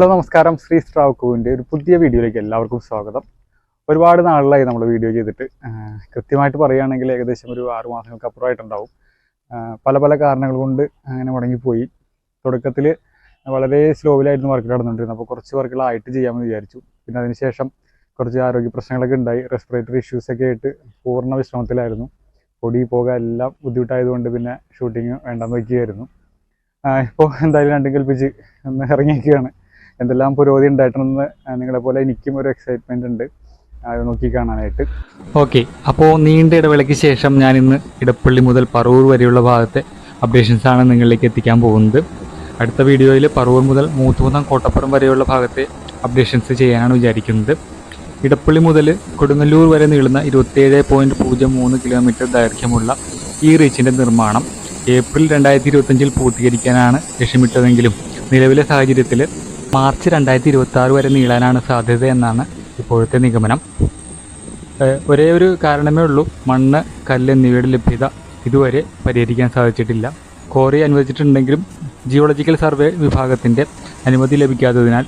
Hello നമസ്കാരം. ശ്രീ സ്ട്രാവുക്കുവിന്റെ ഒരു പുതിയ വീഡിയോയിലേക്ക് എല്ലാവർക്കും സ്വാഗതം. ഒരുപാട് നാളിലായി നമ്മൾ വീഡിയോ ചെയ്തിട്ട്. കൃത്യമായിട്ട് പറയുകയാണെങ്കിൽ ഏകദേശം ഒരു ആറ് മാസങ്ങൾക്ക് അപ്പുറമായിട്ടുണ്ടാവും. പല പല കാരണങ്ങൾ കൊണ്ട് അങ്ങനെ മുടങ്ങിപ്പോയി. തുടക്കത്തിൽ വളരെ സ്ലോവിലായിരുന്നു വർക്ക് നടന്നുകൊണ്ടിരുന്നത്. അപ്പോൾ കുറച്ച് വർക്കുകളായിട്ട് ചെയ്യാമെന്ന് വിചാരിച്ചു. പിന്നെ അതിനുശേഷം കുറച്ച് ആരോഗ്യ പ്രശ്നങ്ങളൊക്കെ ഉണ്ടായി. റെസ്പിറേറ്ററി ഇഷ്യൂസൊക്കെ ആയിട്ട് പൂർണ വിശ്രമത്തിലായിരുന്നു. പൊടി പോക എല്ലാം ബുദ്ധിമുട്ടായതുകൊണ്ട് പിന്നെ ഷൂട്ടിങ് വേണ്ടെന്ന് വയ്ക്കുകയായിരുന്നു ഇപ്പോൾ എന്തായാലും രണ്ടും കൽപ്പിച്ച് ഒന്ന് ഇറങ്ങിയിരിക്കുകയാണ്. എന്തെല്ലാം പുരോഗതി ഉണ്ടായിട്ടുണ്ടെന്ന് നിങ്ങളെ പോലെ എനിക്കും ഒരു എക്സൈറ്റ്മെന്റ് ഉണ്ട്. നോക്കി കാണാനായിട്ട്. ഓക്കെ അപ്പോൾ നീണ്ട ഇടവേളയ്ക്ക് ശേഷം ഞാൻ ഇന്ന് ഇടപ്പള്ളി മുതൽ പറവൂർ വരെയുള്ള ഭാഗത്തെ അപ്ഡേഷൻസ് ആണ് നിങ്ങളിലേക്ക് എത്തിക്കാൻ പോകുന്നത്. അടുത്ത വീഡിയോയിൽ പറവൂർ മുതൽ മൂത്തുകുന്നം കോട്ടപ്പുറം വരെയുള്ള ഭാഗത്തെ അപ്ഡേഷൻസ് ചെയ്യാനാണ് വിചാരിക്കുന്നത്. ഇടപ്പള്ളി മുതൽ കൊടുങ്ങല്ലൂർ വരെ നീളുന്ന ഇരുപത്തേഴ് പോയിന്റ് പൂജ്യം മൂന്ന് കിലോമീറ്റർ ദൈർഘ്യമുള്ള ഈ റീച്ചിന്റെ നിർമ്മാണം ഏപ്രിൽ രണ്ടായിരത്തി ഇരുപത്തഞ്ചിൽ പൂർത്തീകരിക്കാനാണ് ലക്ഷ്യമിട്ടതെങ്കിലും നിലവിലെ സാഹചര്യത്തിൽ മാർച്ച് രണ്ടായിരത്തി ഇരുപത്തി ആറ് വരെ നീളാനാണ് സാധ്യത എന്നാണ് ഇപ്പോഴത്തെ നിഗമനം. ഒരേ ഒരു കാരണമേ ഉള്ളൂ. മണ്ണ് കല്ല് എന്നിവയുടെ ലഭ്യത ഇതുവരെ പരിഹരിക്കാൻ സാധിച്ചിട്ടില്ല. കോറി അനുവദിച്ചിട്ടുണ്ടെങ്കിലും ജിയോളജിക്കൽ സർവേ വിഭാഗത്തിന്റെ അനുമതി ലഭിക്കാത്തതിനാൽ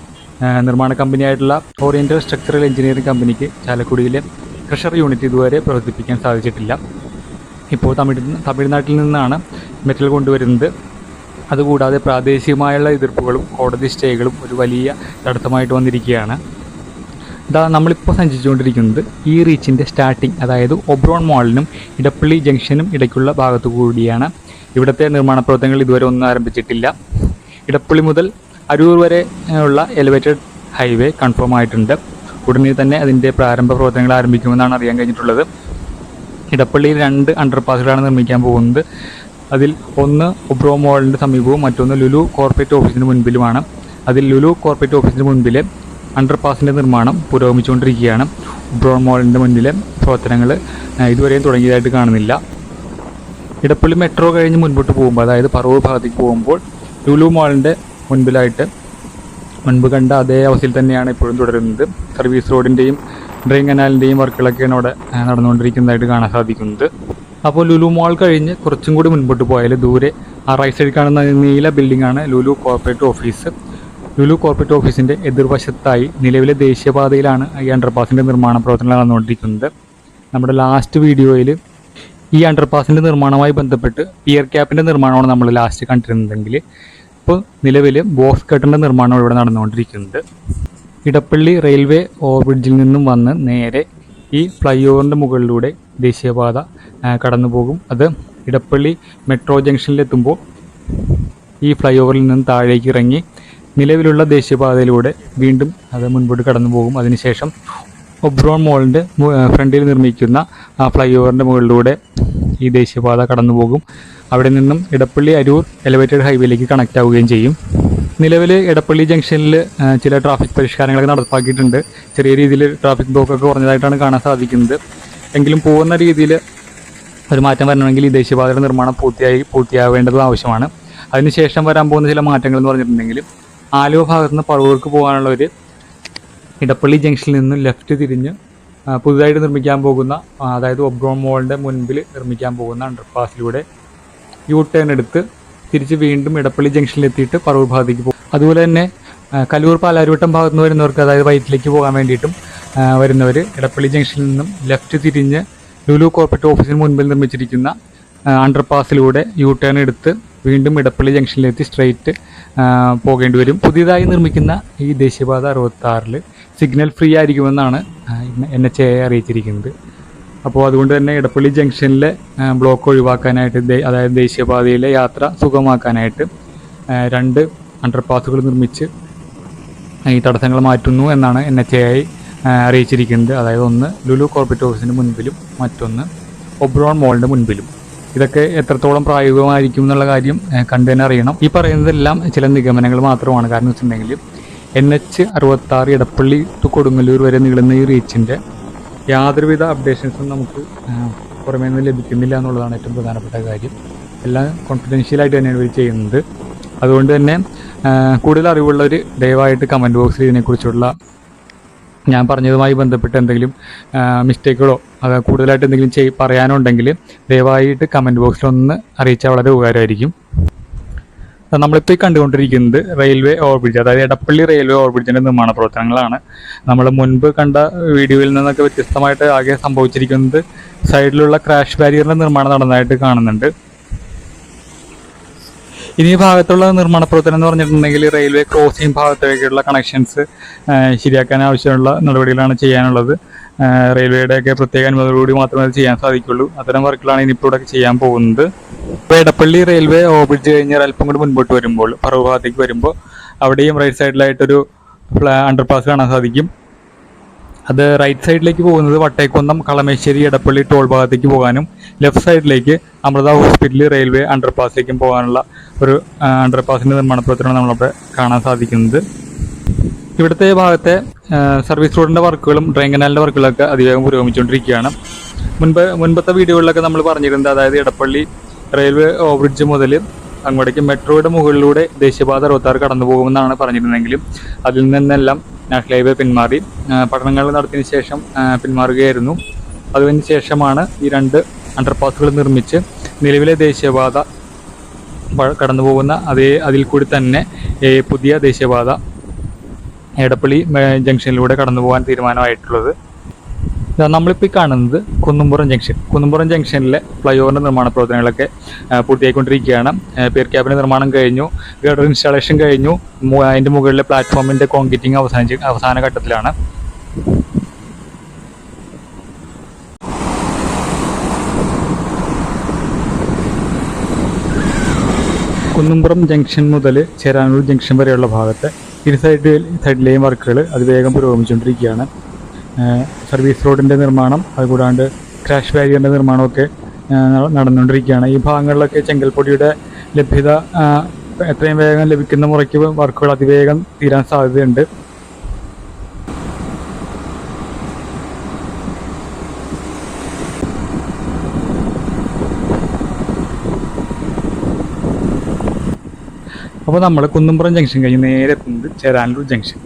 നിർമ്മാണ കമ്പനിയായിട്ടുള്ള ഓറിയന്റൽ സ്ട്രക്ചറൽ എഞ്ചിനീയറിംഗ് കമ്പനിക്ക് ചാലക്കുടിയിലെ ക്രഷർ യൂണിറ്റ് ഇതുവരെ പ്രവർത്തിപ്പിക്കാൻ സാധിച്ചിട്ടില്ല. ഇപ്പോൾ തമിഴ് തമിഴ്നാട്ടിൽ നിന്നാണ് മെറ്റൽ കൊണ്ടുവരുന്നത്. അതുകൂടാതെ പ്രാദേശികമായുള്ള എതിർപ്പുകളും കോടതി സ്റ്റേകളും ഒരു വലിയ തടസ്സമായിട്ട് വന്നിരിക്കുകയാണ്. ഇതാ നമ്മളിപ്പോൾ സഞ്ചരിച്ചുകൊണ്ടിരിക്കുന്നത് ഈ റീച്ചിന്റെ സ്റ്റാർട്ടിങ് അതായത് ഒബ്രോൺ മോളിനും ഇടപ്പള്ളി ജംഗ്ഷനും ഇടയ്ക്കുള്ള ഭാഗത്തു കൂടിയാണ്. ഇവിടുത്തെ നിർമ്മാണ പ്രവർത്തനങ്ങൾ ഇതുവരെ ഒന്നും ആരംഭിച്ചിട്ടില്ല. ഇടപ്പള്ളി മുതൽ അരൂർ വരെ ഉള്ള എലിവേറ്റഡ് ഹൈവേ കൺഫേം ആയിട്ടുണ്ട്. ഉടനെ തന്നെ അതിന്റെ പ്രാരംഭ പ്രവർത്തനങ്ങൾ ആരംഭിക്കുമെന്നാണ് അറിയാൻ കഴിഞ്ഞിട്ടുള്ളത്. ഇടപ്പള്ളിയിൽ രണ്ട് അണ്ടർപാസുകളാണ് നിർമ്മിക്കാൻ പോകുന്നത്. അതിൽ ഒന്ന് ഒബ്രോ മോളിന്റെ സമീപവും മറ്റൊന്ന് ലുലു കോർപ്പറേറ്റ് ഓഫീസിന് മുൻപിലുമാണ്. അതിൽ ലുലു കോർപ്പറേറ്റ് ഓഫീസിന് മുൻപിലെ അണ്ടർപാസിന്റെ നിർമ്മാണം പുരോഗമിച്ചുകൊണ്ടിരിക്കുകയാണ്. ഒബ്രോ മോളിന്റെ മുന്നിലെ പ്രവർത്തനങ്ങൾ ഇതുവരെയും തുടങ്ങിയതായിട്ട് കാണുന്നില്ല. ഇടപ്പള്ളി മെട്രോ കഴിഞ്ഞ് മുൻപോട്ട് പോകുമ്പോൾ അതായത് പറവൂർ ഭാഗത്തേക്ക് പോകുമ്പോൾ ലുലു മോളിന്റെ മുൻപിലായിട്ട് മുൻപ് കണ്ട അതേ അവസ്ഥയിൽ തന്നെയാണ് ഇപ്പോഴും തുടരുന്നത്. സർവീസ് റോഡിന്റെയും ഡ്രെയിൻ കനാലിന്റെയും വർക്കുകളൊക്കെയാണ് അവിടെ നടന്നുകൊണ്ടിരിക്കുന്നതായിട്ട് കാണാൻ സാധിക്കുന്നത്. അപ്പോൾ ലുലു മോൾ കഴിഞ്ഞ് കുറച്ചും കൂടി മുൻപോട്ട് പോയാൽ ദൂരെ. ആ റൈറ്റ് സൈഡിൽ കാണുന്ന നീല ബിൽഡിംഗ് ആണ് Lulu corporate office Lulu corporate ഓഫീസിന്റെ എതിർവശത്തായി നിലവിലെ ദേശീയപാതയിലാണ് ഈ അണ്ടർപാസിന്റെ നിർമ്മാണ പ്രവർത്തനങ്ങൾ നടന്നുകൊണ്ടിരിക്കുന്നത്. നമ്മുടെ ലാസ്റ്റ് വീഡിയോയിൽ ഈ അണ്ടർപാസിന്റെ നിർമ്മാണവുമായി ബന്ധപ്പെട്ട് പിയർ ക്യാപ്പിന്റെ നിർമ്മാണമാണ് നമ്മൾ ലാസ്റ്റ് കണ്ടിരുന്നതെങ്കിൽ ഇപ്പോൾ നിലവിൽ ബോക്സ് കട്ടിന്റെ നിർമ്മാണം ഇവിടെ നടന്നുകൊണ്ടിരിക്കുന്നത് ഇടപ്പള്ളി റെയിൽവേ ഓവർബ്രിഡ്ജിൽ നിന്നും വന്ന് നേരെ ഈ ഫ്ലൈ ഓവറിന്റെ മുകളിലൂടെ ദേശീയപാത കടന്നു പോകും അത് ഇടപ്പള്ളി മെട്രോ ജംഗ്ഷനിലെത്തുമ്പോൾ ഈ ഫ്ലൈ ഓവറിൽ നിന്ന് താഴേക്ക് ഇറങ്ങി നിലവിലുള്ള ദേശീയപാതയിലൂടെ വീണ്ടും അത് മുൻപോട്ട് കടന്നു പോകും അതിനുശേഷം ഒബ്രോൺ മോളിന്റെ ഫ്രണ്ടിൽ നിർമ്മിക്കുന്ന ആ ഫ്ലൈ ഓവറിന്റെ മുകളിലൂടെ ഈ ദേശീയപാത കടന്നു പോകും അവിടെ നിന്നും ഇടപ്പള്ളി അരൂർ എലിവേറ്റഡ് ഹൈവേയിലേക്ക് കണക്റ്റ് ആവുകയും ചെയ്യും. നിലവിൽ ഇടപ്പള്ളി ജംഗ്ഷനിൽ ചില ട്രാഫിക് പരിഷ്കാരങ്ങളൊക്കെ നടപ്പാക്കിയിട്ടുണ്ട്. ചെറിയ രീതിയിൽ ട്രാഫിക് ബ്ലോക്കൊക്കെ കുറഞ്ഞതായിട്ടാണ് കാണാൻ സാധിക്കുന്നത്. എങ്കിലും പോകുന്ന രീതിയിൽ ഒരു മാറ്റം വരണമെങ്കിൽ ഈ ദേശീയപാതയുടെ നിർമ്മാണം പൂർത്തിയായി പൂർത്തിയാവേണ്ടത് ആവശ്യമാണ്. അതിനുശേഷം വരാൻ പോകുന്ന ചില മാറ്റങ്ങൾ എന്ന് പറഞ്ഞിട്ടുണ്ടെങ്കിൽ ആലുവ ഭാഗത്ത് നിന്ന് പറവൂർക്ക് പോകാനുള്ള ഒരു ഇടപ്പള്ളി ജംഗ്ഷനിൽ നിന്ന് ലെഫ്റ്റ് തിരിഞ്ഞ് പുതുതായിട്ട് നിർമ്മിക്കാൻ പോകുന്ന അതായത് ഒബ്രോൺ മോളിന്റെ മുൻപിൽ നിർമ്മിക്കാൻ പോകുന്ന അണ്ടർപാസിലൂടെ യു ടേൺ എടുത്ത് തിരിച്ച് വീണ്ടും ഇടപ്പള്ളി ജംഗ്ഷനിലെത്തിയിട്ട് പറവൂർ ഭാഗത്തേക്ക് പോകും. അതുപോലെ തന്നെ കലൂർ പാലാരിവട്ടം ഭാഗത്ത് നിന്ന് വരുന്നവർക്ക് അതായത് വൈറ്റിലേക്ക് പോകാൻ വേണ്ടിയിട്ടും വരുന്നവർ ഇടപ്പള്ളി ജംഗ്ഷനിൽ നിന്നും ലെഫ്റ്റ് തിരിഞ്ഞ് ലുലു കോർപ്പറേറ്റ് ഓഫീസിന് മുൻപിൽ നിർമ്മിച്ചിരിക്കുന്ന അണ്ടർപാസിലൂടെ യു ടേൺ എടുത്ത് വീണ്ടും ഇടപ്പള്ളി ജംഗ്ഷനിലെത്തി സ്ട്രെയിറ്റ് പോകേണ്ടി വരും. പുതിയതായി നിർമ്മിക്കുന്ന ഈ ദേശീയപാത അറുപത്തി ആറിൽ സിഗ്നൽ ഫ്രീ ആയിരിക്കുമെന്നാണ് എൻ എച്ച് എ അറിയിച്ചിരിക്കുന്നത്. അപ്പോൾ അതുകൊണ്ട് തന്നെ ഇടപ്പള്ളി ജംഗ്ഷനിലെ ബ്ലോക്ക് ഒഴിവാക്കാനായിട്ട് അതായത് ദേശീയപാതയിലെ യാത്ര സുഗമമാക്കാനായിട്ട് ആ, രണ്ട് അണ്ടർപാസുകൾ നിർമ്മിച്ച് ഈ തടസ്സങ്ങൾ മാറ്റുന്നു എന്നാണ് എൻ എച്ച് എ ഐ അറിയിച്ചിരിക്കുന്നത്. അതായത് ഒന്ന് ലുലു കോർപ്പറേറ്റ് ഓഫീസിന്റെ മുൻപിലും മറ്റൊന്ന് ഒബ്രോൺ മോളിന്റെ മുൻപിലും. ഇതൊക്കെ എത്രത്തോളം പ്രായോഗികമായിരിക്കും എന്നുള്ള കാര്യം കണ്ടു തന്നെ അറിയണം. ഈ പറയുന്നതെല്ലാം ചില നിഗമനങ്ങൾ മാത്രമാണ്. കാരണം വെച്ചിട്ടുണ്ടെങ്കിൽ എൻ എച്ച് അറുപത്തി ആറ് ഇടപ്പള്ളി ടു കൊടുങ്ങല്ലൂർ വരെ നീളുന്ന ഈ റീച്ചിന്റെ യാതൊരുവിധ അപ്ഡേഷൻസും നമുക്ക് പുറമേ നിന്ന് ലഭിക്കുന്നില്ല എന്നുള്ളതാണ് ഏറ്റവും പ്രധാനപ്പെട്ട കാര്യം. എല്ലാം കോൺഫിഡൻഷ്യലായിട്ട് തന്നെയാണ് ഇവർ ചെയ്യുന്നത്. അതുകൊണ്ട് തന്നെ കൂടുതൽ അറിവുള്ളവർ ദയവായിട്ട് കമന്റ് ബോക്സിൽ ഇതിനെക്കുറിച്ചുള്ള ഞാൻ പറഞ്ഞതുമായി ബന്ധപ്പെട്ട് എന്തെങ്കിലും മിസ്റ്റേക്കുകളോ അത് കൂടുതലായിട്ട് എന്തെങ്കിലും ചെയ് പറയാനുണ്ടെങ്കിൽ ദയവായിട്ട് കമന്റ് ബോക്സിൽ ഒന്ന് അറിയിച്ചാൽ വളരെ ഉപകാരമായിരിക്കും. നമ്മളിപ്പോൾ ഈ കണ്ടുകൊണ്ടിരിക്കുന്നത് റെയിൽവേ ഓവർബ്രിഡ്ജ് അതായത് എടപ്പള്ളി റെയിൽവേ ഓവർബ്രിഡ്ജിന്റെ നിർമ്മാണ പ്രവർത്തനങ്ങളാണ്. നമ്മൾ മുൻപ് കണ്ട വീഡിയോയിൽ നിന്നൊക്കെ വ്യത്യസ്തമായിട്ട് ആകെ സംഭവിച്ചിരിക്കുന്നത് സൈഡിലുള്ള ക്രാഷ് ബാരിയറിന്റെ നിർമ്മാണം നടന്നതായിട്ട് കാണുന്നുണ്ട്. ഇനി ഈ ഭാഗത്തുള്ള നിർമ്മാണ പ്രവർത്തനം എന്ന് പറഞ്ഞിട്ടുണ്ടെങ്കിൽ റെയിൽവേ ക്രോസിംഗ് ഭാഗത്തേക്കുള്ള കണക്ഷൻസ് ശരിയാക്കാൻ ആവശ്യമുള്ള നടപടികളാണ് ചെയ്യാനുള്ളത്. റെയിൽവേയുടെ റെയിൽവേയുടെയൊക്കെ പ്രത്യേക അനുമതിയോടുകൂടി മാത്രമേ അത് ചെയ്യാൻ സാധിക്കുള്ളൂ. അത്തരം വർക്കുകളാണ് ഇനിയിപ്പോൾ ഇവിടെ ചെയ്യാൻ പോകുന്നത്. ഇപ്പോൾ എടപ്പള്ളി റെയിൽവേ ഓവർബ്രിഡ്ജ് കഴിഞ്ഞാൽ അല്പം കൂടി മുൻപോട്ട് വരുമ്പോൾ പറവ് ഭാഗത്തേക്ക് വരുമ്പോൾ അവിടെയും റൈറ്റ് സൈഡിലായിട്ടൊരു അണ്ടർപാസ് കാണാൻ സാധിക്കും. അത് റൈറ്റ് സൈഡിലേക്ക് പോകുന്നത് വട്ടേക്കുന്നം കളമേശ്ശേരി എടപ്പള്ളി ടോൾ ഭാഗത്തേക്ക് പോകാനും ലെഫ്റ്റ് സൈഡിലേക്ക് അമൃത ഹോസ്പിറ്റൽ റെയിൽവേ അണ്ടർപാസിലേക്കും പോകാനുള്ള ഒരു അണ്ടർപാസിന്റെ നിർമ്മാണ പ്രവർത്തനമാണ് നമ്മളവിടെ കാണാൻ സാധിക്കുന്നത്. ഇവിടുത്തെ ഭാഗത്തെ സർവീസ് റോഡിന്റെ വർക്കുകളും ഡ്രെയിൻ കനാലിന്റെ വർക്കുകളൊക്കെ അതിവേഗം പുരോഗമിച്ചുകൊണ്ടിരിക്കുകയാണ്. മുൻപ് മുൻപത്തെ വീഡിയോകളിലൊക്കെ നമ്മൾ പറഞ്ഞിരുന്നത് അതായത് എടപ്പള്ളി റെയിൽവേ ഓവർബ്രിഡ്ജ് മുതൽ അങ്ങോട്ടേക്ക് മെട്രോയുടെ മുകളിലൂടെ ദേശീയപാത അറുപത്താറ് കടന്നു പോകുമെന്നാണ് പറഞ്ഞിരുന്നെങ്കിലും അതിൽ നിന്നെല്ലാം നാഷണൽ ഹൈവേ പിന്മാറി പഠനങ്ങൾ നടത്തിയതിനു ശേഷം പിന്മാറുകയായിരുന്നു. അതിന് ശേഷമാണ് ഈ രണ്ട് അണ്ടർപാസുകൾ നിർമ്മിച്ച് നിലവിലെ ദേശീയപാത കടന്നു പോകുന്ന അതേ അതിൽ കൂടി തന്നെ പുതിയ ദേശീയപാത എടപ്പള്ളി ജംഗ്ഷനിലൂടെ കടന്നു പോകാൻ തീരുമാനമായിട്ടുള്ളത്. നമ്മളിപ്പോൾ ഈ കാണുന്നത് കുന്നുംപുറം ജംഗ്ഷൻ. കുന്നുംപുറം ജംഗ്ഷനിലെ ഫ്ലൈ ഓവറിന്റെ നിർമ്മാണ പ്രവർത്തനങ്ങളൊക്കെ പൂർത്തിയായിക്കൊണ്ടിരിക്കുകയാണ്. പേർ ക്യാബിന്റെ നിർമ്മാണം കഴിഞ്ഞു ഗഡർ ഇൻസ്റ്റാളേഷൻ കഴിഞ്ഞു അതിന്റെ മുകളിലെ പ്ലാറ്റ്ഫോമിന്റെ കോൺക്രീറ്റിംഗ് അവസാനിച്ച് അവസാന ഘട്ടത്തിലാണ്. കുന്നുംപുറം ജംഗ്ഷൻ മുതൽ ചേരാനൂർ ജംഗ്ഷൻ വരെയുള്ള ഭാഗത്ത് ഇരു സൈഡിൽ സൈഡിലെയും വർക്കുകൾ അതിവേഗം പുരോഗമിച്ചുകൊണ്ടിരിക്കുകയാണ്. സർവീസ് റോഡിന്റെ നിർമ്മാണം അതുകൂടാണ്ട് ക്രാഷ് ബാരിയറിന്റെ നിർമ്മാണമൊക്കെ നടന്നുകൊണ്ടിരിക്കുകയാണ്. ഈ ഭാഗങ്ങളിലൊക്കെ ചെങ്കൽപ്പൊടിയുടെ ലഭ്യത എത്രയും വേഗം ലഭിക്കുന്ന മുറയ്ക്ക് വർക്കുകൾ അതിവേഗം തീരാൻ സാധ്യതയുണ്ട്. അപ്പോൾ നമ്മൾ കുന്നുംപുറം ജംഗ്ഷൻ കഴിഞ്ഞ് നേരെ എത്തുന്നത് ചേരാനൂർ ജംഗ്ഷൻ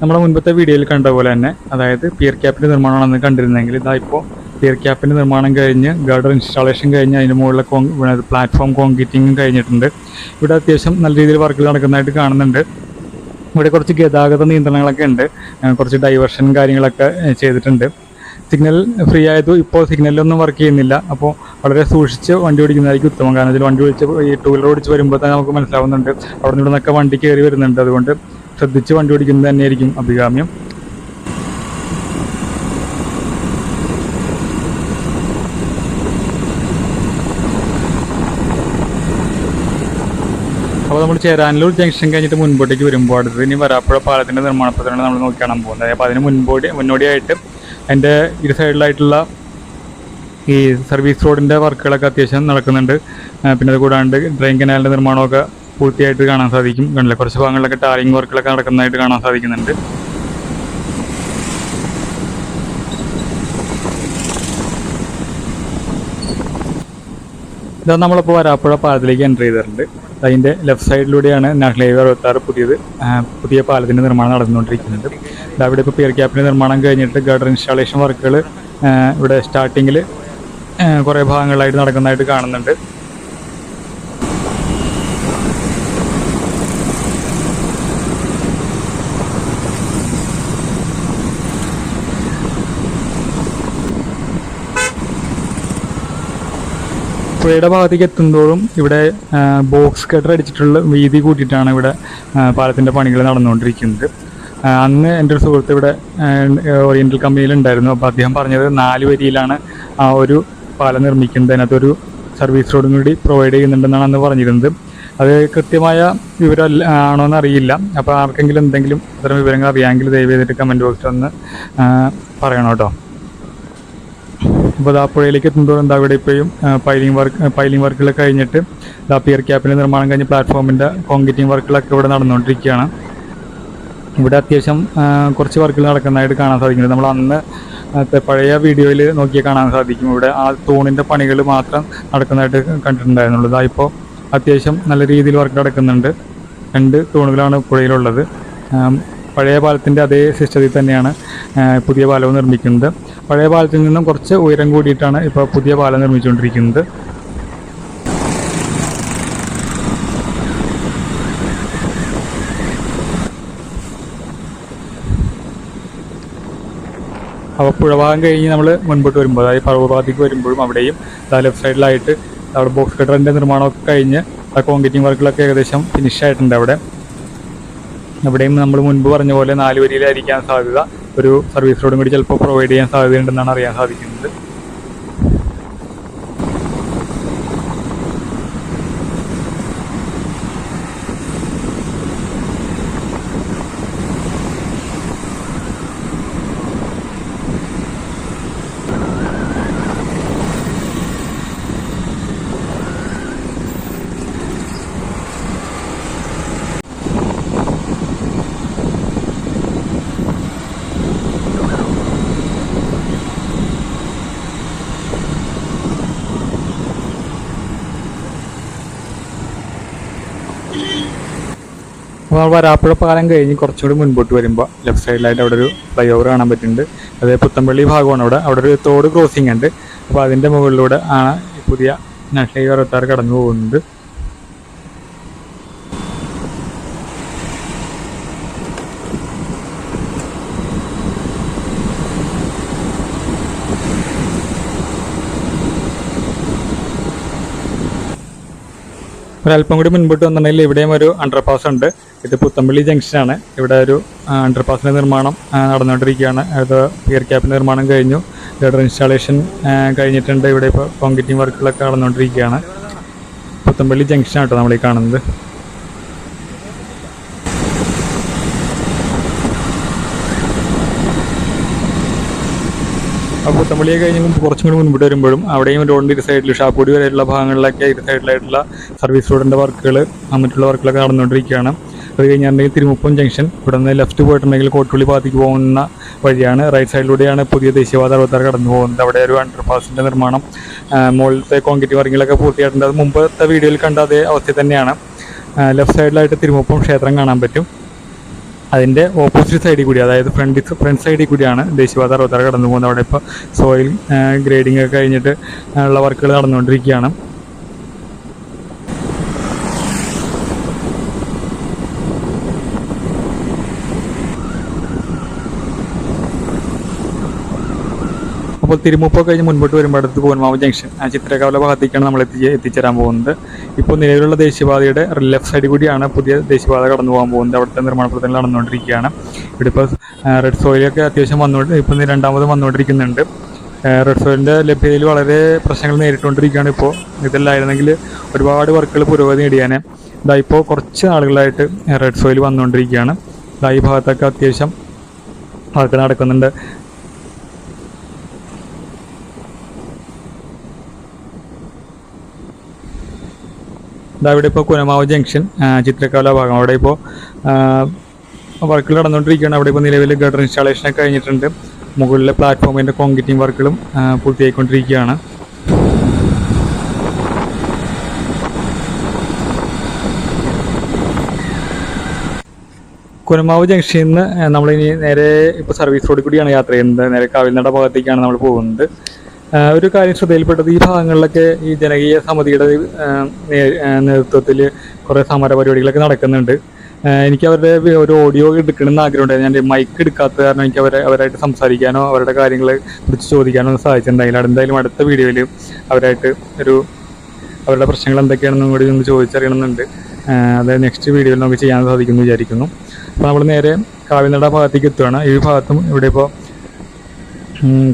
നമ്മുടെ മുൻപത്തെ വീഡിയോയിൽ കണ്ട പോലെ തന്നെ അതായത് പിയർ ക്യാപ്പിന്റെ നിർമ്മാണമാണെന്ന് കണ്ടിരുന്നെങ്കിൽ ഇതാ ഇപ്പോൾ പിയർ ക്യാപ്പിന്റെ നിർമ്മാണം കഴിഞ്ഞ് ഗാർഡർ ഇൻസ്റ്റാളേഷൻ കഴിഞ്ഞ് അതിന്റെ മുകളിലെ കോൺ പ്ലാറ്റ്ഫോം കോൺക്രീറ്റിങ്ങും കഴിഞ്ഞിട്ടുണ്ട്. ഇവിടെ അത്യാവശ്യം നല്ല രീതിയിൽ വർക്കുകൾ നടക്കുന്നതായിട്ട് കാണുന്നുണ്ട്. ഇവിടെ കുറച്ച് ഗതാഗത നിയന്ത്രണങ്ങളൊക്കെ ഉണ്ട്. കുറച്ച് ഡൈവേർഷൻ കാര്യങ്ങളൊക്കെ ചെയ്തിട്ടുണ്ട്. സിഗ്നൽ ഫ്രീ ആയത് ഇപ്പോൾ സിഗ്നലൊന്നും വർക്ക് ചെയ്യുന്നില്ല. അപ്പോൾ വളരെ സൂക്ഷിച്ച് വണ്ടി ഓടിക്കുന്നതായിരിക്കും ഉത്തമം. കാരണം ഇതിൽ വണ്ടി ഓടിച്ച് ഈ ടൂ വീലർ ഓടിച്ച് വരുമ്പോൾ തന്നെ നമുക്ക് മനസ്സിലാവുന്നുണ്ട്. അവിടെ നിന്ന് നിന്നൊക്കെ വണ്ടി കയറി വരുന്നുണ്ട്. അതുകൊണ്ട് ശ്രദ്ധിച്ച് വണ്ടി ഓടിക്കുന്നത് തന്നെയായിരിക്കും അഭികാമ്യം. അപ്പോൾ നമ്മൾ ചേരാനല്ലൂർ ജംഗ്ഷൻ കഴിഞ്ഞിട്ട് മുൻപോട്ടേക്ക് വരുമ്പോൾ അടുത്ത് ഇനി വരാപ്പുഴ പാലത്തിന്റെ നിർമ്മാണ പ്രവർത്തനമാണ് നമ്മൾ നോക്കി കാണാൻ പോകുന്നത്. അപ്പോൾ അതിന് മുൻപോടി മുന്നോടിയായിട്ട് അതിന്റെ ഇരു സൈഡിലായിട്ടുള്ള ഈ സർവീസ് റോഡിന്റെ വർക്കുകളൊക്കെ അത്യാവശ്യം നടക്കുന്നുണ്ട്. പിന്നെ അത് കൂടാണ്ട് ഡ്രെയിൻ കനാലിന്റെ നിർമ്മാണമൊക്കെ പൂർത്തിയായിട്ട് കാണാൻ സാധിക്കും. കണ്ടില്ല? കുറച്ച് ഭാഗങ്ങളിലൊക്കെ ടാറിങ് വർക്കുകളൊക്കെ നടക്കുന്നതായിട്ട് കാണാൻ സാധിക്കുന്നുണ്ട്. ഇതാ നമ്മളിപ്പോൾ വരാപ്പുഴ പാലത്തിലേക്ക് എന്റർ ചെയ്തിട്ടുണ്ട്. അതിന്റെ ലെഫ്റ്റ് സൈഡിലൂടെയാണ് നാഷണൽ ഹൈവേ അറുപത്താറ് പുതിയത് പുതിയ പാലത്തിന്റെ നിർമ്മാണം നടന്നുകൊണ്ടിരിക്കുന്നത്. ഇതാ ഇവിടെ ഇപ്പോൾ പിയർ ക്യാപ്പിന്റെ നിർമ്മാണം കഴിഞ്ഞിട്ട് ഗഡർ ഇൻസ്റ്റാളേഷൻ വർക്കുകൾ ഇവിടെ സ്റ്റാർട്ടിങ്ങിൽ കുറേ ഭാഗങ്ങളിലായിട്ട് നടക്കുന്നതായിട്ട് കാണുന്നുണ്ട്. പുഴയുടെ ഭാഗത്തേക്ക് എത്തുന്തോറും ഇവിടെ ബോക്സ് കട്ടർ അടിച്ചിട്ടുള്ള വീതി കൂട്ടിയിട്ടാണ് ഇവിടെ പാലത്തിന്റെ പണികൾ നടന്നുകൊണ്ടിരിക്കുന്നത്. അന്ന് എന്റെ ഒരു സുഹൃത്ത് ഇവിടെ ഓറിയന്റൽ കമ്പനിയിൽ ഉണ്ടായിരുന്നു. അപ്പോൾ അദ്ദേഹം പറഞ്ഞത് നാല് വരിയിലാണ് ആ ഒരു പാലം നിർമ്മിക്കുന്നത്. അതിനകത്തൊരു സർവീസ് റോഡും കൂടി പ്രൊവൈഡ് ചെയ്യുന്നുണ്ടെന്നാണ് അന്ന് പറഞ്ഞിരുന്നത്. അത് കൃത്യമായ വിവരം ആണോ എന്ന് അറിയില്ല അപ്പോൾ ആർക്കെങ്കിലും എന്തെങ്കിലും അത്തരം വിവരങ്ങൾ അറിയാമെങ്കിൽ ദയവ് ചെയ്തിട്ട് കമന്റ് ബോക്സിൽ ഒന്ന് പറയണം കേട്ടോ. അപ്പോൾ ദാ പുഴയിലേക്ക് എത്തുമ്പോൾ എന്താ ഇവിടെ ഇപ്പോഴും പൈലിംഗ് വർക്ക് പൈലിംഗ് വർക്കുകൾ കഴിഞ്ഞിട്ട് ദാ പിയർ ക്യാപ്പിന്റെ നിർമ്മാണം കഴിഞ്ഞ് പ്ലാറ്റ്ഫോമിന്റെ കോൺക്രീറ്റിംഗ് വർക്കുകളൊക്കെ ഇവിടെ നടന്നുകൊണ്ടിരിക്കുകയാണ്. ഇവിടെ അത്യാവശ്യം കുറച്ച് വർക്കുകൾ നടക്കുന്നതായിട്ട് കാണാൻ സാധിക്കുന്നുണ്ട്. നമ്മൾ അന്ന് പഴയ വീഡിയോയിൽ നോക്കിയാൽ കാണാൻ സാധിക്കും. ഇവിടെ ആ തൂണിന്റെ പണികൾ മാത്രം നടക്കുന്നതായിട്ട് കണ്ടിട്ടുണ്ടായിരുന്നുള്ളൂ. ഇതാ ഇപ്പോൾ അത്യാവശ്യം നല്ല രീതിയിൽ വർക്ക് നടക്കുന്നുണ്ട്. രണ്ട് തൂണുകളാണ് പുഴയിലുള്ളത്. പഴയ പാലത്തിന്റെ അതേ സിസ്റ്റത്തിൽ തന്നെയാണ് പുതിയ പാലവും നിർമ്മിക്കുന്നത്. പഴയ പാലത്തിൽ നിന്നും കുറച്ച് ഉയരം കൂടിയിട്ടാണ് ഇപ്പോൾ പുതിയ പാലം നിർമ്മിച്ചുകൊണ്ടിരിക്കുന്നത്. അപ്പോൾ പുഴഭാഗം കഴിഞ്ഞ് നമ്മൾ മുൻപോട്ട് വരുമ്പോൾ അതായത് പർവപാതിക്ക് വരുമ്പോഴും അവിടെയും ലെഫ്റ്റ് സൈഡിലായിട്ട് അവിടെ ബോക്സ് കട്ടറിന്റെ നിർമ്മാണമൊക്കെ കഴിഞ്ഞ് ആ കോൺക്രീറ്റിംഗ് വർക്കുകളൊക്കെ ഏകദേശം ഫിനിഷ് ആയിട്ടുണ്ട് അവിടെ. അവിടെയും നമ്മൾ മുൻപ് പറഞ്ഞ പോലെ നാല് വരിയിലായിരിക്കാൻ സാധ്യത. ഒരു സർവീസ് റോഡും കൂടി ചിലപ്പോൾ പ്രൊവൈഡ് ചെയ്യാൻ സാധ്യതയുണ്ടെന്നാണ് അറിയാൻ സാധിക്കുന്നത്. അപ്പോൾ വരാപ്പുഴ പാലം കഴിഞ്ഞ് കുറച്ചുകൂടി മുൻപോട്ട് വരുമ്പോൾ ലെഫ്റ്റ് സൈഡിലായിട്ട് അവിടെ ഒരു ഫ്ലൈ ഓവർ കാണാൻ പറ്റുന്നുണ്ട്. അതേ പുത്തമ്പള്ളി ഭാഗമാണ് അവിടെ. അവിടെ ഒരു തോട് ക്രോസിംഗ് ഉണ്ട്. അപ്പോൾ അതിന്റെ മുകളിലൂടെ ആണ് പുതിയ നാഷണൽ ഹൈവേ അറുപത്താറ് കടന്നു പോകുന്നത് ഒരല്പം കൂടി മുൻപോട്ട് വന്നിട്ടുണ്ടെങ്കിൽ ഇവിടെയും ഒരു അണ്ടർപാസ് ഉണ്ട്. ഇത് പുത്തമ്പള്ളി ജംഗ്ഷനാണ്. ഇവിടെ ഒരു അണ്ടർപാസിന്റെ നിർമ്മാണം നടന്നുകൊണ്ടിരിക്കുകയാണ്. അത് പിയർ ക്യാപ്പിന്റെ നിർമ്മാണം കഴിഞ്ഞു. ഗഡർ ഇൻസ്റ്റാളേഷൻ കഴിഞ്ഞിട്ടുണ്ട്. ഇവിടെ ഇപ്പോൾ കോൺക്രീറ്റിംഗ് വർക്കുകളൊക്കെ നടന്നുകൊണ്ടിരിക്കുകയാണ്. പുത്തമ്പള്ളി ജംഗ്ഷനാണ് കേട്ടോ നമ്മൾ ഈ കാണുന്നത്. അപ്പോൾ തമിഴിയെ കഴിഞ്ഞ് കുറച്ചും കൂടി മുൻപോട്ട് വരുമ്പോഴും അവിടെയും റോഡിന്റെ ഇരു സൈഡിൽ ഷാപ്പൂടി വരെയുള്ള ഭാഗങ്ങളിലൊക്കെ ഇരു സൈഡിലായിട്ടുള്ള സർവീസ് റോഡിന്റെ വർക്കുകൾ മറ്റുള്ള വർക്കുകളൊക്കെ നടന്നുകൊണ്ടിരിക്കുകയാണ്. അത് കഴിഞ്ഞിട്ടുണ്ടെങ്കിൽ തിരുമുപ്പം ജംഗ്ഷൻ ഇവിടെ നിന്ന് ലെഫ്റ്റ് പോയിട്ടുണ്ടെങ്കിൽ കോട്ടുള്ളി ഭാഗത്തേക്ക് പോകുന്ന വഴിയാണ്. റൈറ്റ് സൈഡിലൂടെയാണ് പുതിയ ദേശീയപാത അറുപത്താറ് കടന്നു പോകുന്നത്. അവിടെ ഒരു അണ്ടർപാസിന്റെ നിർമ്മാണം മുകളിലത്തെ കോൺക്രീറ്റ് വർക്കുകളൊക്കെ പൂർത്തിയായിട്ടുണ്ട്. അത് മുമ്പത്തെ വീഡിയോയിൽ കണ്ട അതേ അവസ്ഥ തന്നെയാണ്. ലെഫ്റ്റ് സൈഡിലായിട്ട് തിരുമുപ്പം ക്ഷേത്രം കാണാൻ പറ്റും. അതിന്റെ ഓപ്പോസിറ്റ് സൈഡിൽ കൂടി അതായത് ഫ്രണ്ട് ഫ്രണ്ട് സൈഡിൽ കൂടിയാണ് ദേശീയപാത അറുപത്താറ് കടന്നു പോകുന്നത് അവിടെ ഇപ്പോൾ സോയിൽ ഗ്രേഡിംഗ് ഒക്കെ കഴിഞ്ഞിട്ട് ഉള്ള വർക്കുകൾ നടന്നുകൊണ്ടിരിക്കുകയാണ്. അപ്പോൾ തിരുമുപ്പോ കഴിഞ്ഞ് മുൻപോട്ട് വരുമ്പോൾ അടുത്ത് പൂന്മാവ് ജംഗ്ഷൻ ആ ചിത്രകവല ഭാഗത്തേക്കാണ് നമ്മൾ എത്തി എത്തിച്ചേരാൻ പോകുന്നത്. ഇപ്പോൾ നിലവിലുള്ള ദേശീയപാതയുടെ ലെഫ്റ്റ് സൈഡിൽ കൂടിയാണ് പുതിയ ദേശീയപാത കടന്നു പോകാൻ പോകുന്നത്. അവിടുത്തെ നിർമ്മാണ പ്രവർത്തനങ്ങൾ നടന്നുകൊണ്ടിരിക്കുകയാണ്. ഇവിടെ ഇപ്പോൾ റെഡ് സോയിലൊക്കെ അത്യാവശ്യം വന്നുകൊണ്ട് ഇപ്പോൾ രണ്ടാമത് വന്നുകൊണ്ടിരിക്കുന്നുണ്ട്. റെഡ് സോയിലിന്റെ ലഭ്യതയിൽ വളരെ പ്രശ്നങ്ങൾ നേരിട്ടുകൊണ്ടിരിക്കുകയാണ് ഇപ്പോൾ. ഇതല്ലായിരുന്നെങ്കിൽ ഒരുപാട് വർക്കുകൾ പുരോഗതി നേടിയാൻ ഇതാ ഇപ്പോൾ കുറച്ച് നാളുകളായിട്ട് റെഡ് സോയിൽ വന്നുകൊണ്ടിരിക്കുകയാണ്. ഇതാ ഈ ഭാഗത്തൊക്കെ അത്യാവശ്യം വർക്ക് നടക്കുന്നുണ്ട്. ഇവിടെ ഇപ്പോൾ കുനമാവ് ജംഗ്ഷൻ ചിത്രക്കാല ഭാഗം. അവിടെ ഇപ്പോൾ വർക്കുകൾ നടന്നുകൊണ്ടിരിക്കുകയാണ്. അവിടെ ഇപ്പോൾ നിലവിൽ ഗഡർ ഇൻസ്റ്റാളേഷൻ ഒക്കെ കഴിഞ്ഞിട്ടുണ്ട്. മുകളിലെ പ്ലാറ്റ്ഫോമിന്റെ കോൺക്രീറ്റിംഗ് വർക്കുകളും പൂർത്തിയായിക്കൊണ്ടിരിക്കുകയാണ്. കുനമാവ് ജംഗ്ഷനിൽ നിന്ന് നമ്മളിനി നേരെ ഇപ്പോൾ സർവീസ് റോഡിൽ കൂടിയാണ് യാത്ര ചെയ്യുന്നത്. നേരെ കാവിൽനട ഭാഗത്തേക്കാണ് നമ്മൾ പോകുന്നത്. ഒരു കാര്യം ശ്രദ്ധയിൽപ്പെട്ടത് ഈ ഭാഗങ്ങളിലൊക്കെ ഈ ജനകീയ സമിതിയുടെ നേതൃത്വത്തിൽ കുറേ സമര പരിപാടികളൊക്കെ നടക്കുന്നുണ്ട്. എനിക്ക് അവരുടെ ഒരു ഓഡിയോ എടുക്കണമെന്ന് ആഗ്രഹമുണ്ടായിരുന്നു. ഞാൻ മൈക്ക് എടുക്കാത്ത കാരണം എനിക്ക് അവരെ അവരായിട്ട് സംസാരിക്കാനോ അവരുടെ കാര്യങ്ങളെ കുറിച്ച് ചോദിക്കാനോ ഒന്നും സാധിച്ചിട്ടുണ്ടായില്ല. എന്തായാലും അടുത്ത വീഡിയോയിൽ അവരായിട്ട് ഒരു അവരുടെ പ്രശ്നങ്ങൾ എന്തൊക്കെയാണെന്നും കൂടി ഒന്ന് ചോദിച്ചറിയണമെന്നുണ്ട്. അത് നെക്സ്റ്റ് വീഡിയോയിൽ നമുക്ക് ചെയ്യാൻ സാധിക്കുമെന്ന് വിചാരിക്കുന്നു. അപ്പോൾ നമ്മൾ നേരെ കാവിനട ഭാഗത്തേക്ക് എത്തുകയാണ് ഈ ഭാഗത്തും ഇവിടെ ഇപ്പോൾ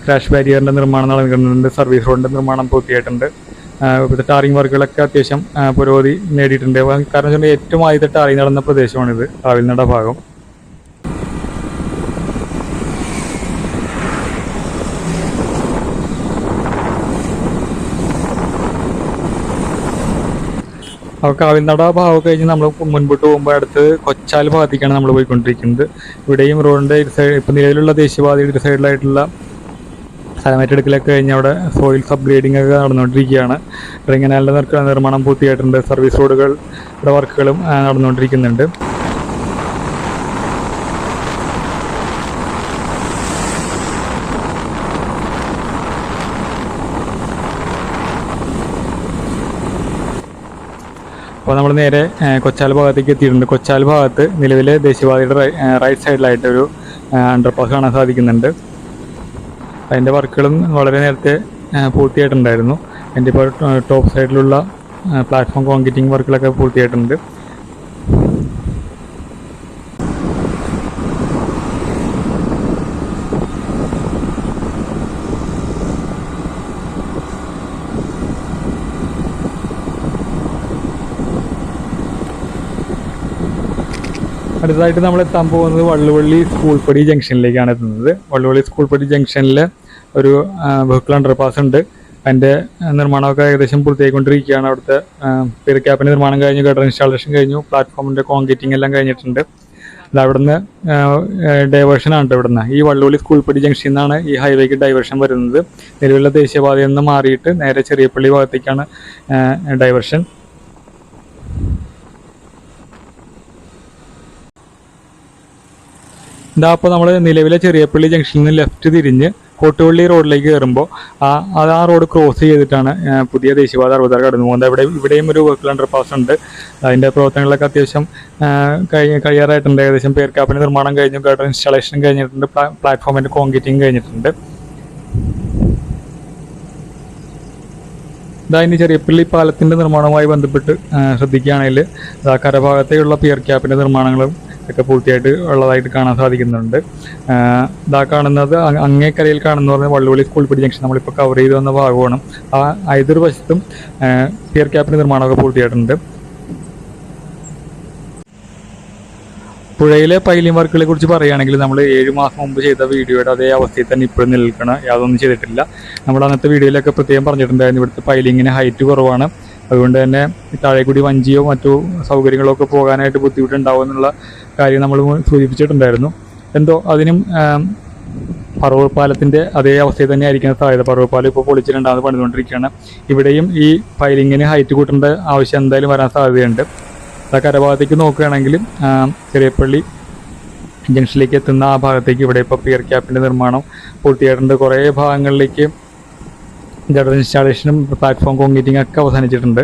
ക്രാഷ് ബാരിയറിന്റെ നിർമ്മാണം നടന്നിട്ടുണ്ട് സർവീസ് റോഡിന്റെ നിർമ്മാണം പൂർത്തിയായിട്ടുണ്ട്. ഇപ്പോഴത്തെ ടാറിങ് വർക്കുകളൊക്കെ അത്യാവശ്യം പുരോഗതി നേടിയിട്ടുണ്ട്. കാരണം വെച്ചിട്ടുണ്ടെങ്കിൽ ഏറ്റവും ആദ്യത്തെ ടാറിങ് നടന്ന പ്രദേശമാണിത് കാവിൽനട ഭാഗം. അപ്പോൾ കാവിൽനട ഭാഗം കഴിഞ്ഞ് നമ്മൾ മുൻപോട്ട് പോകുമ്പോൾ അടുത്ത് കൊച്ചാൽ ഭാഗത്തേക്കാണ് നമ്മൾ പോയിക്കൊണ്ടിരിക്കുന്നത്. ഇവിടെയും റോഡിന്റെ ഇരു സൈഡ് ഇപ്പം നിലവിലുള്ള ദേശീയപാതയുടെ ഇരു സൈഡിലായിട്ടുള്ള സ്ഥലമേറ്റെടുക്കലൊക്കെ കഴിഞ്ഞ് അവിടെ സോയിൽ അപ്ഗ്രേഡിംഗ് ഒക്കെ നടന്നുകൊണ്ടിരിക്കുകയാണ്. കനാലിന്റെ നിർമ്മാണം പൂർത്തിയായിട്ടുണ്ട്. സർവീസ് റോഡുകളുടെ വർക്കുകളും നടന്നുകൊണ്ടിരിക്കുന്നുണ്ട്. അപ്പോൾ നമ്മൾ നേരെ കൊച്ചാൽ ഭാഗത്തേക്ക് എത്തിയിട്ടുണ്ട്. കൊച്ചാൽ ഭാഗത്ത് നിലവിലെ ദേശീയപാതയുടെ റൈറ്റ് സൈഡിലായിട്ട് ഒരു അണ്ടർപാസ് കാണാൻ സാധിക്കുന്നുണ്ട്. അതിന്റെ വർക്കുകളും വളരെ നേരത്തെ പൂർത്തിയായിട്ടുണ്ടായിരുന്നു. അതിന്റെ ഇപ്പോൾ ടോപ്പ് സൈഡിലുള്ള പ്ലാറ്റ്ഫോം കോൺക്രീറ്റിംഗ് വർക്കുകളൊക്കെ പൂർത്തിയായിട്ടുണ്ട്. അടുത്തതായിട്ട് നമ്മൾ എത്താൻ പോകുന്നത് വള്ളുവള്ളി സ്കൂൾ പടി ജംഗ്ഷനിലേക്കാണ് എത്തുന്നത്. വള്ളുവള്ളി സ്കൂൾ പടി ജംഗ്ഷനിൽ ഒരു വെഹിക്കിൾ അണ്ടർപാസ് ഉണ്ട്. അതിന്റെ നിർമ്മാണമൊക്കെ ഏകദേശം പൂർത്തിയായിക്കൊണ്ടിരിക്കുകയാണ്. അവിടുത്തെ പിയർ ക്യാപ്പിന്റെ നിർമ്മാണം കഴിഞ്ഞു ഗട്ടർ ഇൻസ്റ്റാളേഷൻ കഴിഞ്ഞു പ്ലാറ്റ്ഫോമിന്റെ കോൺക്രീറ്റിംഗ് എല്ലാം കഴിഞ്ഞിട്ടുണ്ട്. അത് അവിടുന്ന് ഇവിടെ ഇവിടുന്ന്. ഈ വള്ളുവള്ളി സ്കൂൾ പടി ജംഗ്ഷനിൽ നിന്നാണ് ഈ ഹൈവേക്ക് ഡൈവേർഷൻ വരുന്നത്. നിലവിലുള്ള ദേശീയപാതയിൽ നിന്ന് മാറിയിട്ട് നേരെ ചെറിയപ്പള്ളി ഭാഗത്തേക്കാണ് ഡൈവേർഷൻ ഇതാ അപ്പോൾ നമ്മൾ നിലവിലെ ചെറിയപ്പള്ളി ജംഗ്ഷനിൽ നിന്ന് ലെഫ്റ്റ് തിരിഞ്ഞ് കോട്ടുപള്ളി റോഡിലേക്ക് കയറുമ്പോൾ ആ അത് ആ റോഡ് ക്രോസ് ചെയ്തിട്ടാണ് പുതിയ ദേശീയപാത അറുപത്താറ് കടന്നു പോകുന്നത്. ഇവിടെ ഇവിടെയും ഒരു വെഹിക്കിൾ അണ്ടർ പാസ് ഉണ്ട്. അതിന്റെ പ്രവർത്തനങ്ങളൊക്കെ അത്യാവശ്യം കഴി- കഴിയാറായിട്ടുണ്ട്. ഏകദേശം പേർ ക്യാപ്പിന്റെ നിർമ്മാണം കഴിഞ്ഞു ഗട്ടർ ഇൻസ്റ്റാളേഷൻ കഴിഞ്ഞിട്ടുണ്ട് പ്ലാ- പ്ലാറ്റ്ഫോമിന്റെ കോൺക്രീറ്റിംഗ് കഴിഞ്ഞിട്ടുണ്ട്. ഇതായി ചെറിയപ്പള്ളി പാലത്തിന്റെ നിർമ്മാണവുമായി ബന്ധപ്പെട്ട് ശ്രദ്ധിക്കുകയാണെങ്കിൽ കരഭാഗത്തേക്കുള്ള പിയർ ക്യാപ്പിന്റെ നിർമ്മാണങ്ങളും ഒക്കെ പൂർത്തിയായിട്ട് ഉള്ളതായിട്ട് കാണാൻ സാധിക്കുന്നുണ്ട്. ഇതാ കാണുന്നത് അങ്ങേക്കരയിൽ കാണുന്ന പറഞ്ഞാൽ വള്ളുവള്ളി സ്കൂൾ പിടി ജംഗ്ഷൻ നമ്മളിപ്പോൾ കവർ ചെയ്ത് വന്ന ഭാഗമാണ്. ആ ഏതൊരു വശത്തും പിയർ ക്യാപ്പിന്റെ നിർമ്മാണമൊക്കെ പൂർത്തിയായിട്ടുണ്ട്. പുഴയിലെ പൈലിംഗ് വർക്കുകളെ കുറിച്ച് പറയുകയാണെങ്കിൽ നമ്മൾ ഏഴ് മാസം മുമ്പ് ചെയ്ത വീഡിയോയുടെ അതേ അവസ്ഥയിൽ തന്നെ ഇപ്പോഴും നിൽക്കണം യാതൊന്നും ചെയ്തിട്ടില്ല. നമ്മൾ അന്നത്തെ വീഡിയോയിലൊക്കെ പ്രത്യേകം പറഞ്ഞിട്ടുണ്ടായിരുന്നു ഇവിടുത്തെ പൈലിങ്ങിന് ഹൈറ്റ് കുറവാണ്. അതുകൊണ്ട് തന്നെ താഴെ വഞ്ചിയോ മറ്റു സൗകര്യങ്ങളോ ഒക്കെ പോകാനായിട്ട് ബുദ്ധിമുട്ടുണ്ടാവും എന്നുള്ള കാര്യം നമ്മൾ സൂചിപ്പിച്ചിട്ടുണ്ടായിരുന്നു. എന്തോ അതിനും പറവൂർ പാലത്തിന്റെ അതേ അവസ്ഥയിൽ തന്നെ ആയിരിക്കുന്ന സാധ്യത പറവൂർ പാലം ഇപ്പോൾ പൊളിച്ചിട്ടുണ്ടാകുന്ന പണിതുകൊണ്ടിരിക്കുകയാണ്. ഇവിടെയും ഈ പൈലിങ്ങിന് ഹൈറ്റ് കൂട്ടേണ്ട ആവശ്യം എന്തായാലും വരാൻ സാധ്യതയുണ്ട്. ആ കരഭാഗത്തേക്ക് നോക്കുകയാണെങ്കിൽ ചെറിയപ്പള്ളി ജംഗ്ഷനിലേക്ക് എത്തുന്ന ആ ഭാഗത്തേക്ക് ഇവിടെ ഇപ്പോൾ പിയർ ക്യാപ്പിന്റെ നിർമ്മാണം പൂർത്തിയായിട്ടുണ്ട്. കുറേ ഭാഗങ്ങളിലേക്ക് ജഡർ ഇൻസ്റ്റാളേഷനും പ്ലാറ്റ്ഫോം കോൺക്രീറ്റിംഗ് ഒക്കെ അവസാനിച്ചിട്ടുണ്ട്.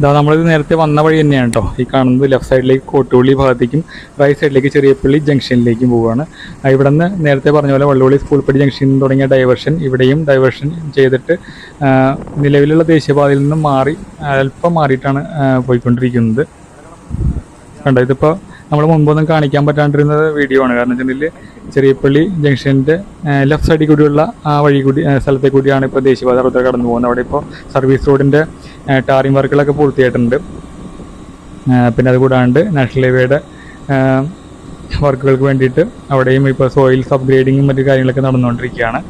ഇതാ നമ്മളിത് നേരത്തെ വന്ന വഴി തന്നെയാണ് കേട്ടോ ഈ കാണുന്നത് ലെഫ്റ്റ് സൈഡിലേക്ക് കോട്ടുപള്ളി ഭാഗത്തേക്കും റൈറ്റ് സൈഡിലേക്ക് ചെറിയപ്പള്ളി ജംഗ്ഷനിലേക്കും പോവുകയാണ് ഇവിടെ നിന്ന് നേരത്തെ പറഞ്ഞ പോലെ വള്ളുവള്ളി സ്കൂൾ പടി നിന്ന് തുടങ്ങിയ ഡൈവേർഷൻ ഇവിടെയും ഡൈവേർഷൻ ചെയ്തിട്ട് നിലവിലുള്ള ദേശീയപാതയിൽ നിന്ന് മാറി അല്പം മാറിയിട്ടാണ് പോയിക്കൊണ്ടിരിക്കുന്നത്. കണ്ടോ ഇതിപ്പോൾ നമ്മൾ മുമ്പൊന്നും കാണിക്കാൻ പറ്റാണ്ടിരുന്ന വീഡിയോ ആണ്. കാരണം വെച്ചിട്ടുണ്ടെങ്കിൽ ചെറിയപ്പള്ളി ജംഗ്ഷന്റെ ലെഫ്റ്റ് സൈഡിൽ കൂടിയുള്ള ആ വഴി കൂടി സ്ഥലത്തെ കൂടിയാണ് ഇപ്പോൾ ദേശീയപാത അറുപത്തി കടന്നു പോകുന്നത് അവിടെ ഇപ്പോൾ സർവീസ് റോഡിന്റെ ടാറിംഗ് വർക്കുകളൊക്കെ പൂർത്തിയായിട്ടുണ്ട്. പിന്നെ അതുകൂടാണ്ട് നാഷണൽ ഹൈവേയുടെ വർക്കുകൾക്ക് വേണ്ടിയിട്ട് അവിടെയും ഇപ്പോൾ സോയിൽസ് അപ്ഗ്രേഡിങ്ങും മറ്റു കാര്യങ്ങളൊക്കെ നടന്നുകൊണ്ടിരിക്കുകയാണ്.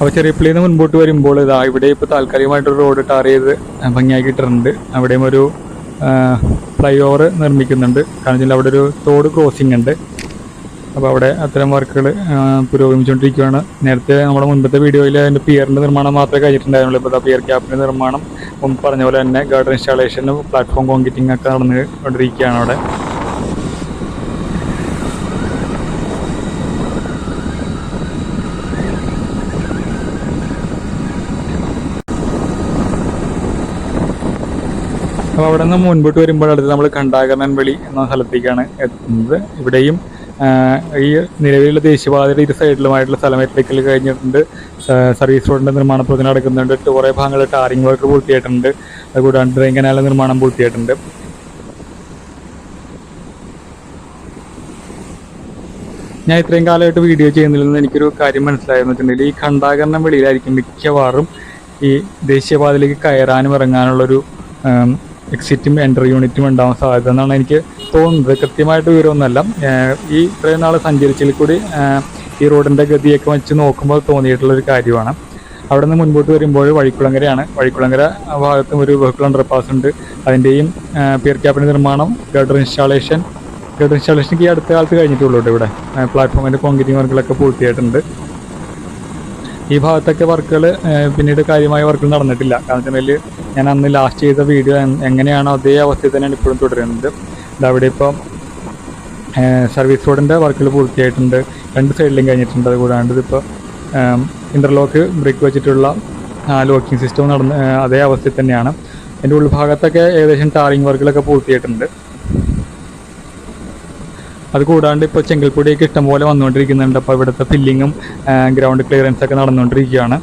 അപ്പോൾ ചെറിയപ്പള്ളിയിൽ നിന്ന് മുൻപോട്ട് വരുമ്പോൾ ഇതാ ഇവിടെ ഇപ്പോൾ താൽക്കാലികമായിട്ടൊരു റോഡ് ടാർ ചെയ്ത് ഭംഗിയാക്കിയിട്ടുണ്ട് അവിടെയും ഒരു ഫ്ലൈ ഓവർ നിർമ്മിക്കുന്നുണ്ട്. കാരണം അവിടെ ഒരു തോട് ക്രോസിംഗ് ഉണ്ട്. അപ്പോൾ അവിടെ അത്തരം വർക്കുകൾ പുരോഗമിച്ചുകൊണ്ടിരിക്കുകയാണ്. നേരത്തെ നമ്മുടെ മുൻപത്തെ വീഡിയോയിൽ അതിന്റെ പിയറിന്റെ നിർമ്മാണം മാത്രമേ കഴിഞ്ഞിട്ടുണ്ടായിരുന്നുള്ളൂ. ഇപ്പോൾ പിയർ ക്യാപ്പിന്റെ നിർമ്മാണം മുമ്പ് പറഞ്ഞ പോലെ തന്നെ ഗാർഡൻ ഇൻസ്റ്റാളേഷനും പ്ലാറ്റ്ഫോം കോൺക്രീറ്റിംഗ് ഒക്കെ നടന്നുകൊണ്ടിരിക്കുകയാണ് അവിടെ. അപ്പോൾ അവിടെ നിന്ന് മുൻപോട്ട് വരുമ്പോൾ അടുത്ത് നമ്മൾ കണ്ടാകർണൻ വെളി എന്ന സ്ഥലത്തേക്കാണ് എത്തുന്നത്. ഇവിടെയും ഈ നിലവിലുള്ള ദേശീയപാതയുടെ ഇരു സൈഡിലുമായിട്ടുള്ള സ്ഥലം എത്തിക്കൽ കഴിഞ്ഞിട്ടുണ്ട്. സർവീസ് റോഡിന്റെ നിർമ്മാണ പ്രവർത്തനം നടക്കുന്നുണ്ട്. കുറേ ഭാഗങ്ങളിൽ ടാറിംഗ് വർക്ക് പൂർത്തിയായിട്ടുണ്ട്. അതുകൂടാണ്ട് ഡ്രെയിൻ കനാലിന്റെ നിർമ്മാണം പൂർത്തിയായിട്ടുണ്ട്. ഞാൻ ഇത്രയും കാലമായിട്ട് വീഡിയോ ചെയ്യുന്നതിൽ നിന്ന് എനിക്കൊരു കാര്യം മനസ്സിലായെന്ന് വെച്ചിട്ടുണ്ടെങ്കിൽ ഈ ഖണ്ഡാകരണം വെളിയിലായിരിക്കും മിക്കവാറും ഈ ദേശീയപാതയിലേക്ക് കയറാനും ഇറങ്ങാനുള്ളൊരു എക്സിറ്റും എൻട്രി യൂണിറ്റും ഉണ്ടാവാൻ സാധ്യത എന്നാണ് എനിക്ക് തോന്നുന്നത്. കൃത്യമായിട്ട് വിവരമൊന്നുമല്ല. ഈ ഇത്രയും നാൾ സഞ്ചരിച്ചതിൽ കൂടി ഈ റോഡിന്റെ ഗതിയൊക്കെ വെച്ച് നോക്കുമ്പോൾ തോന്നിയിട്ടുള്ളൊരു കാര്യമാണ്. അവിടെ നിന്ന് മുൻപോട്ട് വരുമ്പോൾ വഴിക്കുളങ്ങരയാണ്. വഴിക്കുളങ്ങര ഭാഗത്തും ഒരു വെഹിക്കിൾ അണ്ടർ പാസ് ഉണ്ട് അതിന്റെയും പിയർ ക്യാപ്പിന്റെ നിർമ്മാണം ഗഡർ ഇൻസ്റ്റാളേഷൻ ഗഡർ ഇൻസ്റ്റാളേഷൻ ഈ അടുത്ത കാലത്ത് കഴിഞ്ഞിട്ടുള്ളൂ ഇവിടെ. പ്ലാറ്റ്ഫോമിന്റെ കോൺക്രീറ്റിംഗ് വർക്കുകളൊക്കെ പൂർത്തിയായിട്ടുണ്ട്. ഈ ഭാഗത്തൊക്കെ വർക്കുകൾ പിന്നീട് കാര്യമായ വർക്കുകൾ നടന്നിട്ടില്ല. കാരണം വെച്ചാൽ ഞാൻ അന്ന് ലാസ്റ്റ് ചെയ്ത വീഡിയോ എങ്ങനെയാണോ അതേ അവസ്ഥയിൽ തന്നെയാണ് ഇപ്പോഴും തുടരുന്നത്. അവിടെ ഇപ്പം സർവീസ് റോഡിന്റെ വർക്കുകൾ പൂർത്തിയായിട്ടുണ്ട്. രണ്ട് സൈഡിലും കഴിഞ്ഞിട്ടുണ്ട്. അതുകൂടാണ്ട് ഇതിപ്പോൾ ഇന്റർലോക്ക് ബ്രേക്ക് വെച്ചിട്ടുള്ള ലോക്കിംഗ് സിസ്റ്റം നടന്ന് അതേ അവസ്ഥയിൽ തന്നെയാണ്. അതിന്റെ ഉൾഭാഗത്തൊക്കെ ഏകദേശം ടാറിങ് വർക്കുകളൊക്കെ പൂർത്തിയായിട്ടുണ്ട്. അത് കൂടാണ്ട് ഇപ്പോൾ ചെങ്കൽപ്പൊടിയൊക്കെ ഇഷ്ടംപോലെ വന്നുകൊണ്ടിരിക്കുന്നുണ്ട്. അപ്പോൾ ഇവിടുത്തെ ഫില്ലിങ്ങും ഗ്രൗണ്ട് ക്ലിയറൻസ് ഒക്കെ നടന്നുകൊണ്ടിരിക്കുകയാണ്.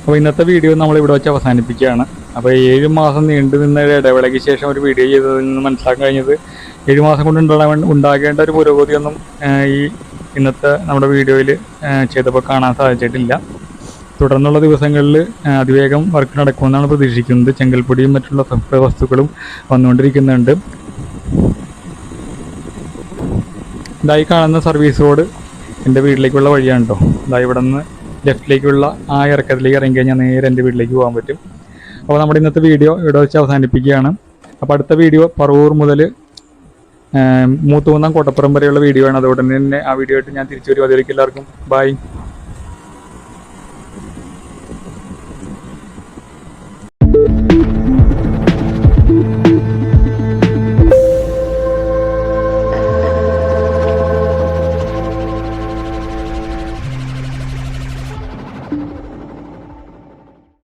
അപ്പോൾ ഇന്നത്തെ വീഡിയോ നമ്മൾ ഇവിടെ വെച്ച് അവസാനിപ്പിക്കുകയാണ്. അപ്പോൾ ഏഴ് മാസം നീണ്ടു നിന്ന ഇടവേളയ്ക്ക് ശേഷം ഒരു വീഡിയോ ചെയ്തതിൽ നിന്ന് മനസ്സിലാക്കാൻ കഴിഞ്ഞത് ഏഴ് മാസം കൊണ്ട് ഉണ്ടാകാൻ ഉണ്ടാകേണ്ട ഒരു പുരോഗതിയൊന്നും ഈ ഇന്നത്തെ നമ്മുടെ വീഡിയോയിൽ ചെയ്തപ്പോൾ കാണാൻ സാധിച്ചിട്ടില്ല. തുടർന്നുള്ള ദിവസങ്ങളിൽ അതിവേഗം വർക്ക് നടക്കുമെന്നാണ് പ്രതീക്ഷിക്കുന്നത്. ചെങ്കൽപ്പൊടിയും മറ്റുള്ള വസ്തുക്കളും വന്നുകൊണ്ടിരിക്കുന്നുണ്ട്. ഇതായി കാണുന്ന സർവീസ് റോഡ് എന്റെ വീട്ടിലേക്കുള്ള വഴിയാണ് കേട്ടോ ഇതാ ഇവിടെ നിന്ന് ലെഫ്റ്റിലേക്കുള്ള ആ ഇറക്കത്തിലേക്ക് ഇറങ്ങി കഴിഞ്ഞാൽ നേരെ എന്റെ വീട്ടിലേക്ക് പോകാൻ പറ്റും. അപ്പോൾ നമ്മുടെ ഇന്നത്തെ വീഡിയോ ഇവിടെ വെച്ച് അവസാനിപ്പിക്കുകയാണ്. അപ്പോൾ അടുത്ത വീഡിയോ പറവൂർ മുതൽ മൂത്തുകുന്നം കോട്ടപ്പുറം വരെയുള്ള വീഡിയോ ആണ്. അതുകൊണ്ട് തന്നെ ആ വീഡിയോ ആയിട്ട് ഞാൻ തിരിച്ചു വരും. അതിലേക്ക് എല്ലാവർക്കും. ബൈ